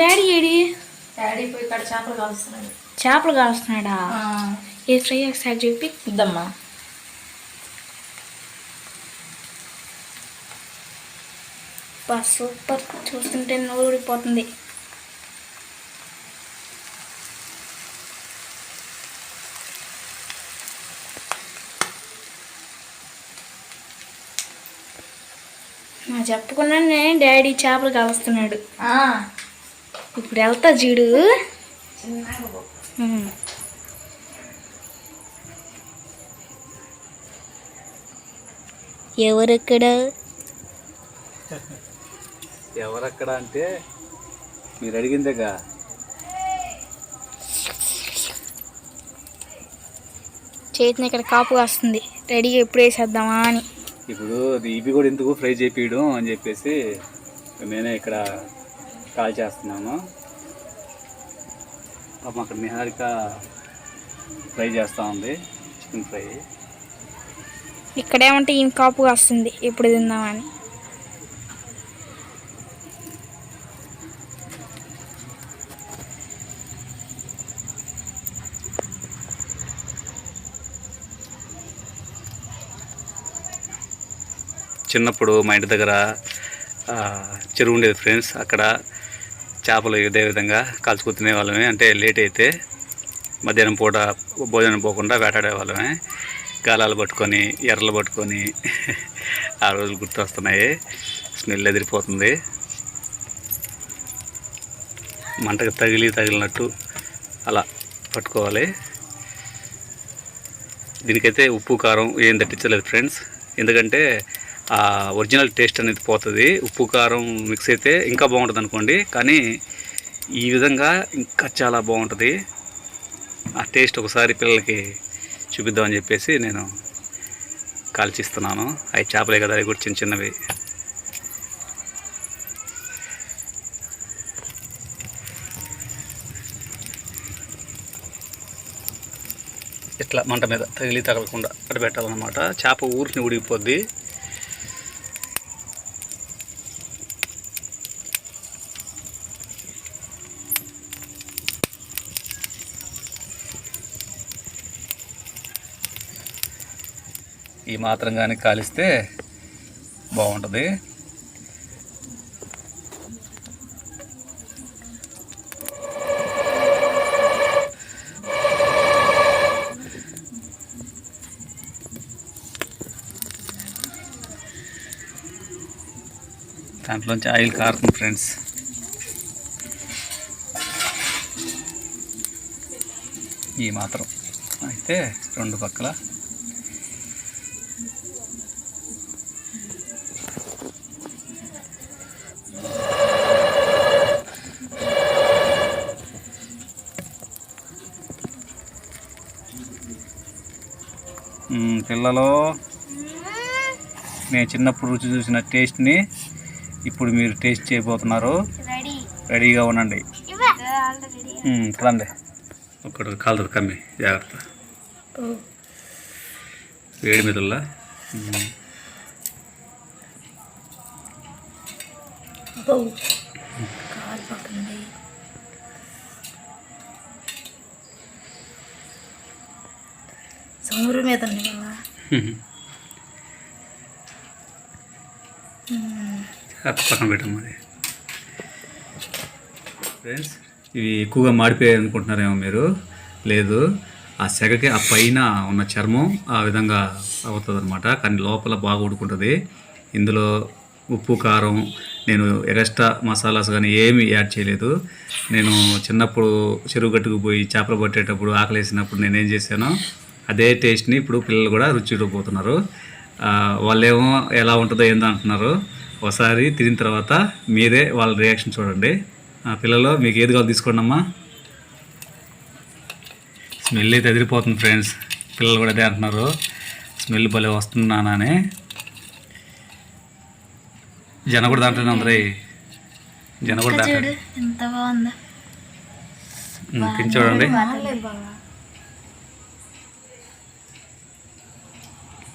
Daddy AD? Daddy పోయి ఇక్కడ చేపలు కాలుస్తున్నాడు. చేపలు కాస్తున్నాడా ఏ ఫ్రై ఒకసారి చూపి. ఇద్దమ్మా. సూపర్. చూస్తుంటే నోరు ఊడిపోతుంది. నా చెప్పకుండానే డాడీ చేపలు కాలుస్తున్నాడు. ఇప్పుడు వెళ్తా చూడు. ఉమ్. ఎవరెక్కడ? ఎవరక్కడ అంటే మీరు అడిగిందేగా? చేతిని ఇక్కడ కాపు కాస్తుంది. రెడీగా ఎప్పుడు వేసేద్దామా అని. ఇప్పుడు ఇవి కూడా ఎందుకు ఫ్రై చేపియడం అని చెప్పేసి నేనే ఇక్కడ కాల్ చేస్తున్నాను పాపం అక్కడ నిహారిక ఫ్రై చేస్తూ ఉంది చికెన్ ఫ్రై. ఇక్కడేమంటే ఈయన కాపు కాస్తుంది ఎప్పుడు తిందామని. చిన్నప్పుడు మా ఇంటి దగ్గర చెరువు ఉండేది ఫ్రెండ్స్ అక్కడ చేపలు ఇదే విధంగా కాల్చుకు తినే వాళ్ళమే అంటే లేట్ అయితే మధ్యాహ్నం పూట భోజనం పోకుండా వేటాడే వాళ్ళమే గాలాలు పట్టుకొని ఎర్రలు పట్టుకొని ఆ రోజులు గుర్తొస్తున్నాయి. స్మెల్ ఎదిరిపోతుంది. మంటకు తగిలి తగిలినట్టు అలా పట్టుకోవాలి. దీనికైతే ఉప్పు కారం ఏం తట్టించలేదు ఫ్రెండ్స్. ఎందుకంటే ఒరిజినల్ టేస్ట్ అనేది పోతుంది. ఉప్పు కారం మిక్స్ అయితే ఇంకా బాగుంటుంది అనుకోండి. కానీ ఈ విధంగా ఇంకా చాలా బాగుంటుంది. ఆ టేస్ట్ ఒకసారి పిల్లలకి చూపిద్దామని చెప్పేసి నేను కాల్చిస్తున్నాను. అవి చేపలే కదా అవి కూడా చిన్న చిన్నవి. ఇట్లా మంట మీద తగిలి తగలకుండా అటు పెట్టాలన్నమాట చేప ఊరికి ఉడిగిపోద్ది ఈ మాత్రం కానీ కాలిస్తే బాగుంటుంది. దాంట్లోంచి ఆయిల్ కారుతుంది ఫ్రెండ్స్. ఈ మాత్రం. అయితే రెండు పక్కల పిల్లలు నేను చిన్నప్పుడు రుచి చూసిన టేస్ట్ని ఇప్పుడు మీరు టేస్ట్ చేయబోతున్నారు. రెడీ రెడీగా ఉండండి. రండి ఒకటి కాలుతుంది కమ్మి. జాగ్రత్త. వేడి మీదల్లా. సముద్రం మీద ఉంది కదా. అక్క పక్కన పెట్టాము అది. ఫ్రెండ్స్ ఇవి ఎక్కువగా మాడిపోయాయి అనుకుంటున్నారేమో మీరు? లేదు. ఆ సెగకి ఆ పైన ఉన్న చర్మం ఆ విధంగా అవుతుంది అనమాట కానీ లోపల బాగా ఉడుకుంటుంది ఇందులో ఉప్పు కారం నేను ఎగస్ట్రా మసాలాస్ కానీ ఏమి యాడ్ చేయలేదు. నేను చిన్నప్పుడు చెరువు గట్టుకు పోయి చేపలు పట్టేటప్పుడు ఆకలేసినప్పుడు నేను ఏం చేశానో అదే టేస్ట్ని ఇప్పుడు పిల్లలు కూడా రుచి చూడబోతున్నారు. వాళ్ళేమో ఎలా ఉంటుందో ఏందో అంటున్నారు. ఒకసారి తినిన తర్వాత మీరే వాళ్ళ రియాక్షన్ చూడండి. ఆ, పిల్లలు మీకు ఏది కావాలి తీసుకోండి అమ్మా. స్మెల్ అయితే ఎదిరిపోతుంది ఫ్రెండ్స్. పిల్లలు కూడా అదే అంటున్నారు. స్మెల్ భలే వస్తుంది అని జన కూడా దాంట్లోనే ఉంది జన కూడా దాంట్లో చూడండి.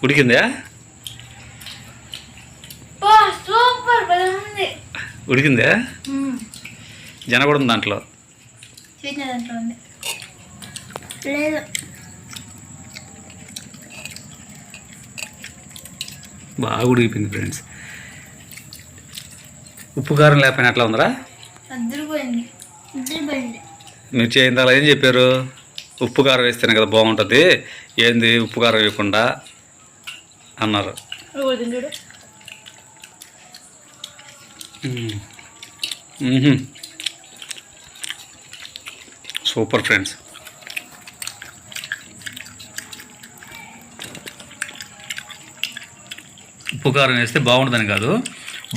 ఉడికిందా? సూపర్ ఉడికిందా? జన కూడా ఉంది దాంట్లో. చీట్న దాంట్లో ఉంది. లేదు. బాగా ఉడికిపోయింది ఫ్రెండ్స్. ఉప్పు కారం లేకపోయినా ఎట్లా ఉందరా? మీరు చేయిందాల ఏం చెప్పారు? ఉప్పు కారం వేస్తేనే కదా బాగుంటుంది. ఏంది? ఉప్పు కారం వేయకుండా. అన్నారు. Super friends. ఉప్పు కారం వేస్తే బాగుంటుందని కాదు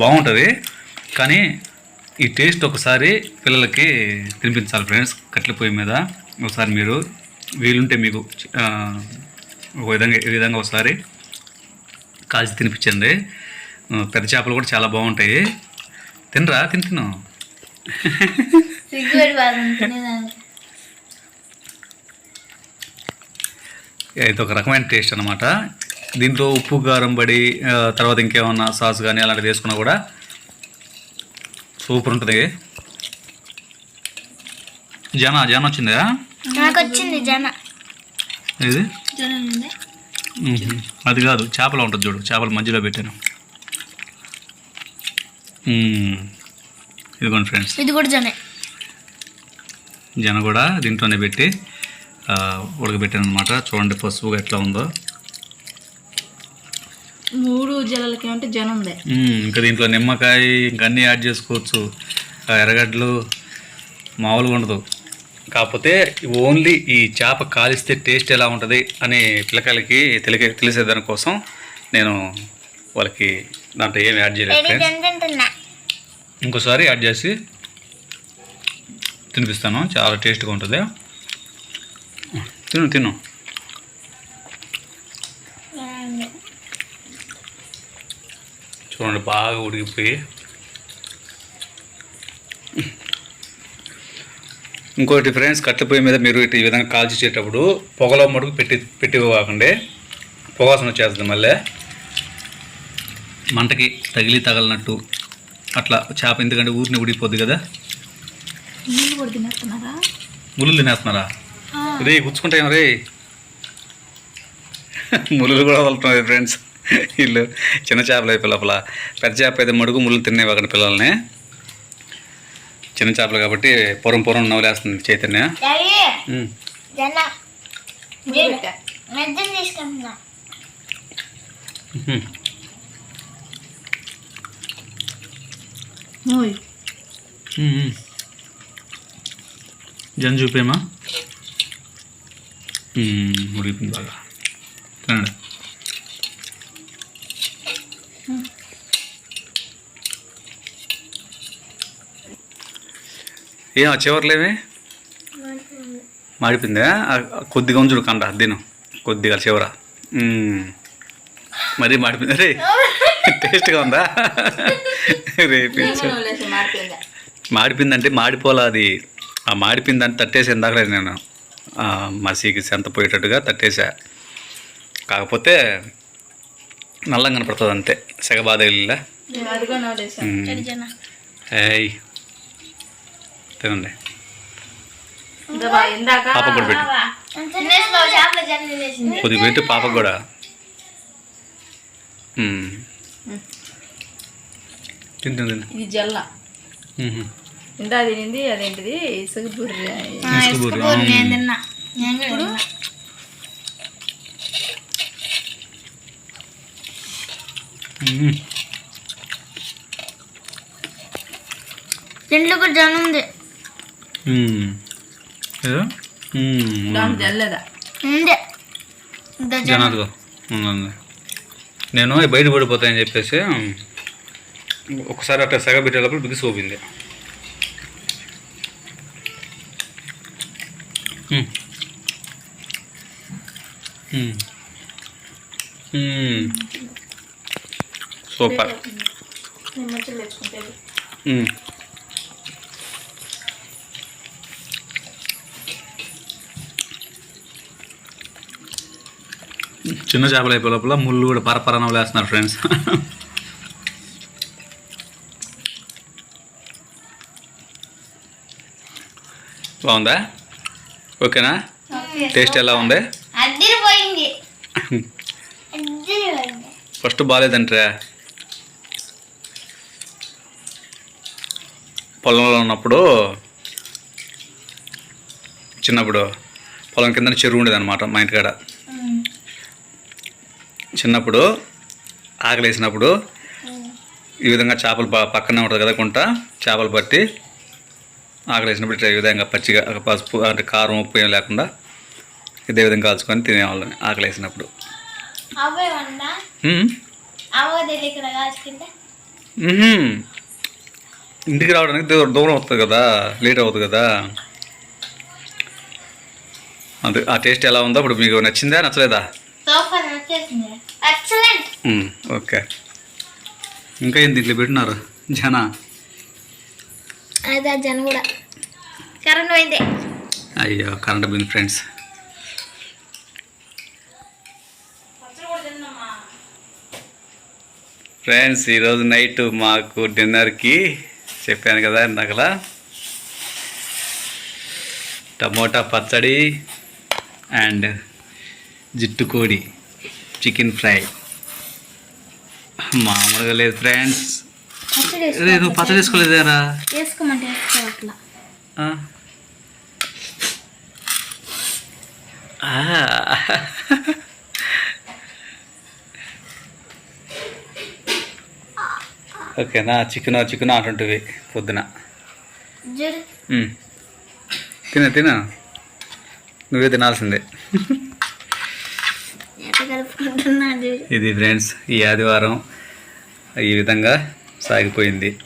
బాగుంటుంది. కానీ ఈ టేస్ట్ ఒకసారి పిల్లలకి తినిపించాలి ఫ్రెండ్స్ కట్టెల పొయ్యి మీద. ఒకసారి మీరు వీలుంటే మీకు ఒక విధంగా ఈ విధంగా ఒకసారి కాల్చి తినిపించండి. పెద్ద చేపలు కూడా చాలా బాగుంటాయి. తినరా? తిని తిను. ఇది ఒక రకమైన టేస్ట్ అన్నమాట. దీంట్లో ఉప్పు కారం పడి తర్వాత ఇంకేమన్నా సాస్ కానీ అలాంటివి వేసుకున్నా కూడా సూపర్ ఉంటుంది. జన జన వచ్చిందా? నాకు వచ్చింది జన. ఇది. అది కాదు చేపలు ఉంటుంది చూడు చేపలు మధ్యలో పెట్టాను. ఇదిగోండి ఫ్రెండ్స్. ఇది కూడా జనే. జన కూడా దీంట్లోనే పెట్టి ఆ, ఉడకబెట్టాను అనమాట చూడండి పసుపు ఎట్లా ఉందో. మూడు జలలకి అంటే జనం ఉంది. ఇంకా దీంట్లో నిమ్మకాయ ఇంకా అన్నీ యాడ్ చేసుకోవచ్చు. ఎర్రగడ్డలు మామూలుగా ఉండదు. కాకపోతే ఓన్లీ ఈ చేప కాలిస్తే టేస్ట్ ఎలా ఉంటుంది అని పిల్లకాయలకి తెలియ తెలిసేదాని కోసం నేను వాళ్ళకి దాంట్లో ఏం యాడ్ చేయలేదు ఇంకోసారి యాడ్ చేసి తినిపిస్తాను. చాలా టేస్ట్గా ఉంటుంది. తిను తిను. చూడండి బాగా ఉడికిపోయి. ఇంకోటి ఫ్రెండ్స్ కట్టెల పొయ్యి మీద మీరు ఇటు ఈ విధంగా కాల్చేటప్పుడు పొగలో మడుగు పెట్టి పెట్టి కాకండి పొగాసన వచ్చేస్తుంది మళ్ళీ. మంటకి తగిలి తగలనట్టు అట్లా చేప ఎందుకంటే ఊరిని ఉడికిపోద్ది కదా. కూడా తినేస్తున్నారా? ముళ్ళు తినేస్తున్నారా? రే గుచ్చుకుంటాం రే ముళ్ళు కూడా వదులుతున్నాయి ఫ్రెండ్స్ వీళ్ళు చిన్న చేపలు అయిపోయి లోపల. పెద్ద చేప అయితే మడుగు ముళ్ళు తినేవి అక్కడ పిల్లల్ని. చిన్న చేపలు కాబట్టి పొరం పొరం నవ్వులేస్తుంది చైతన్య. జన చూపేమా ఉడికింది బాగా. తినండి. ఏం ఆ చివర్లేవి మాడిపోయిందా? కొద్దిగా ఉంచుడు కండ తిను. కొద్దిగా చివర. మరీ మాడిపోయింది. రే టేస్ట్గా ఉందా? రే పిచ్చ. నీళ్ళు వదిలేసి మారిపోయిందా మాడిపోయిందంటే మాడిపోలా అది? ఆ మాడిపోయిందంటే తట్టేసి ఇందాకలేదు నేను. మసీకి సెంత పోయేటట్టుగా తట్టేసా కాకపోతే నల్లంగా కనపడుతుంది అంతే. సెగ బాధ వెళ్ళా నేను అదిగో నవ్వులేసా జన ఏయ్. తినండి పాప కూడా పెట్టు. కొద్దిగా పెట్టి పాపకు కూడా. ఇది జల్ల. ఇందా తినింది అదేంటిది? ఇసుక జన ఉంది. జన జనాలుగా ఉందండి నేను బయట పడిపోతాయని చెప్పేసి ఒకసారి అట్లా సెగ పెట్టేటప్పుడు బిగిసి. మ్మ్. సూపర్ చిన్న చేపలు అయిపోయే లోపల ముళ్ళు కూడా పరపరన వేస్తున్నారు ఫ్రెండ్స్ బాగుందా? ఓకేనా? టేస్ట్ ఎలా ఉంది? ఫస్ట్ బాగాలేదంటే పొలంలో ఉన్నప్పుడు చిన్నప్పుడు పొలం కింద చెరువు ఉండేది అనమాట మా ఇంటికాడ. చిన్నప్పుడు ఆకలి వేసినప్పుడు ఈ విధంగా చేపలు పక్కనే ఉంటుంది కదా కుంట చేపలు పట్టి ఆకలి వేసినప్పుడు ఇట్లా ఈ విధంగా పచ్చిగా పసుపు అంటే కారం ఉప్పు ఏం లేకుండా ఇదే విధంగా కాల్చుకొని తినేవాళ్ళని ఆకలి వేసినప్పుడు అవే వండా మ్మ్. అవో తెలియక కాచుకుంటే మ్మ్హ్మ్. ఇంటికి రావడానికి దూరం అవుతుంది కదా లేట్ అవుతుంది కదా. అది ఆ టేస్ట్ ఎలా ఉందో ఇప్పుడు మీకు నచ్చిందా నచ్చలేదా? ఓకే. ఇంకా ఏం దీంట్లో పెట్టినారు? జన? అదే జన కూడా. కరెంట్ పోయింది. అయ్యో కరెంట్ బిల్ ఫ్రెండ్స్. ఫ్రెండ్స్ ఈరోజు నైట్ మాకు డిన్నర్కి చెప్పాను కదా ఇందాకలా టమోటా పచ్చడి అండ్ జిట్టు కోడి. Chicken fry. మామూలుగా లేదు ఫ్రెండ్స్. నువ్వు పచ్చడి వేసుకోలేదేరా? వేసుకోమంటే వేసుకో అట్లా. ఆ. ఆ. ఓకేనా? చికెన్ చికెన్ అంటుంటివి పొద్దున. తిన తిన. నువ్వే తినాల్సిందే ఎట్లా కలుపుకుంటున్నా జుడు ఇది ఫ్రెండ్స్ ఈ ఆదివారం ఈ విధంగా సాగిపోయింది.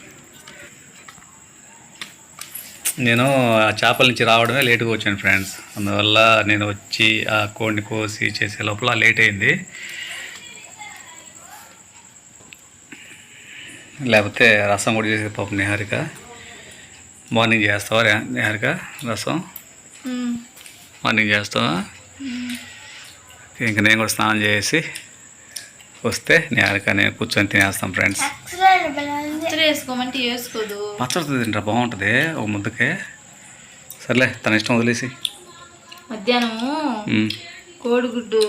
నేను ఆ చేపల నుంచి రావడమే లేటుగా వచ్చాను ఫ్రెండ్స్. అందువల్ల నేను వచ్చి ఆ కోడిని కోసి చేసే లోపల లేట్ అయింది. లేకపోతే రసం కూడా చేసే పాపం నిహారిక. మార్నింగ్ చేస్తావా నిహారిక? రసం? మార్నింగ్ చేస్తావా? ఇంక నేను కూడా స్నానం చేసి వస్తే నిహారిక నేను కూర్చొని తినేస్తాం ఫ్రెండ్స్ పచ్చడి వేసుకోమంటే వేసుకోదు తింటా బాగుంటుంది. ఒక ముద్దకే. సర్లే తన ఇష్టం వదిలేసి. మధ్యాహ్నము కోడిగుడ్డు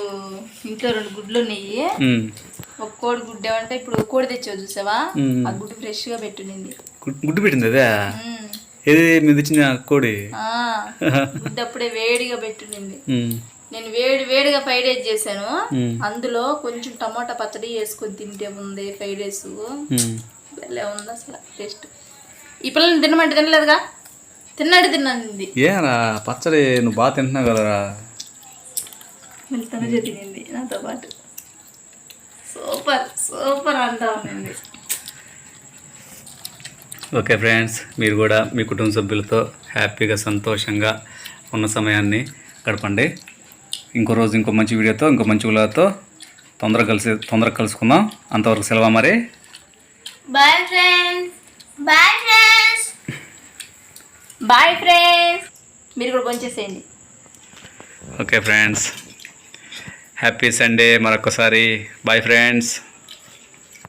ఇంట్లో రెండు గుడ్లు ఉన్నాయి. ఒక కోడి గుడ్డు ఏమంటే ఇప్పుడు కోడి తెచ్చావు చూసావా. ఆ గుడ్డు ఫ్రెష్గా పెట్టునింది. గుడ్- గుడ్డు పెట్టింది అదే. ఏది తెచ్చిన కోడి? గుడ్డు అప్పుడే వేడిగా పెట్టునింది. ఉమ్, నేను వేడి వేడిగా ఫ్రైడ్ రైస్ చేశాను. అందులో కొంచెం టమాటా పచ్చడి వేసుకొని తింటే ఉంది ఫ్రైడ్ రైస్. భలే ఉంది అసలు టేస్ట్. ఈ పిల్లల్ని తినమంటే తినలేదుగా? తిన్నాడు తిన్నది ఏరా పచ్చడి నువ్వు బాగా తింటున్నావు కదరా తనజ తినింది నాతో పాటు. సూపర్ సూపర్ అంటా ఉంది ఓకే ఫ్రెండ్స్ మీరు కూడా మీ కుటుంబ సభ్యులతో హ్యాపీగా సంతోషంగా ఉన్న సమయాన్ని గడపండి. ఇంకో రోజు ఇంకో మంచి వీడియోతో ఇంకో మంచి వీడియోతో తొందరగా కలిసి తొందరగా కలుసుకుందాం. అంతవరకు సెలవు మరి? Bye friends bye friends bye friends మీరు కూడా కొంచేసేయండి ఓకే ఫ్రెండ్స్ హ్యాపీ సండే మరొకసారి బాయ్ ఫ్రెండ్స్